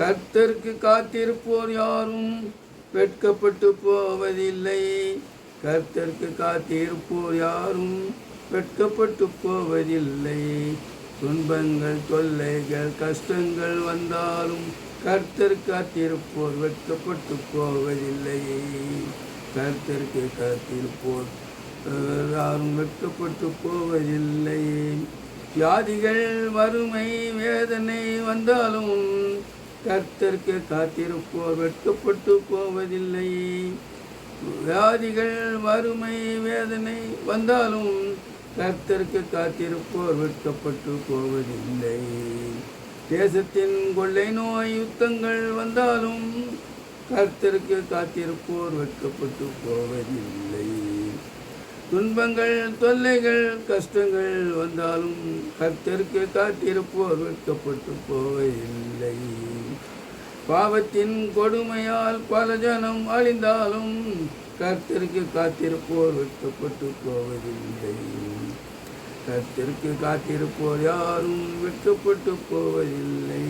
கர்த்தருக்கு காத்திருப்போர் யாரும் வெட்கப்பட்டு போவதில்லை. கர்த்தருக்கு காத்திருப்போர் யாரும் வெட்கப்பட்டு போவதில்லை. துன்பங்கள் தொல்லைகள் கஷ்டங்கள் வந்தாலும் கர்த்தர் காத்திருப்போர் வெட்கப்பட்டு போவதில்லை. கர்த்தருக்கு காத்திருப்போர் யாரும் வெட்கப்பட்டு போவதில்லை. வியாதிகள் வறுமை வேதனை வந்தாலும் கர்த்தருக்கு காத்திருப்போர் வெட்கப்பட்டு போவதில்லை. வியாதிகள் வறுமை வேதனை வந்தாலும் கர்த்தருக்கு காத்திருப்போர் வெட்கப்பட்டு போவதில்லை. தேசத்தின் கொள்ளை நோய் யுத்தங்கள் வந்தாலும் கர்த்தருக்கு காத்திருப்போர் வெட்கப்பட்டு போவதில்லை. துன்பங்கள் தொல்லைகள் கஷ்டங்கள் வந்தாலும் கர்த்தருக்கு காத்திருப்போர் வெட்கப்பட்டு போவதில்லை. பாவத்தின் கொடுமையால் பல ஜனம் அழிந்தாலும் கர்த்தருக்கு காத்திருப்போர் வெட்கப்பட்டு போவதில்லை. கர்த்தருக்கு காத்திருப்போர் யாரும் வெட்கப்பட்டு போவதில்லை.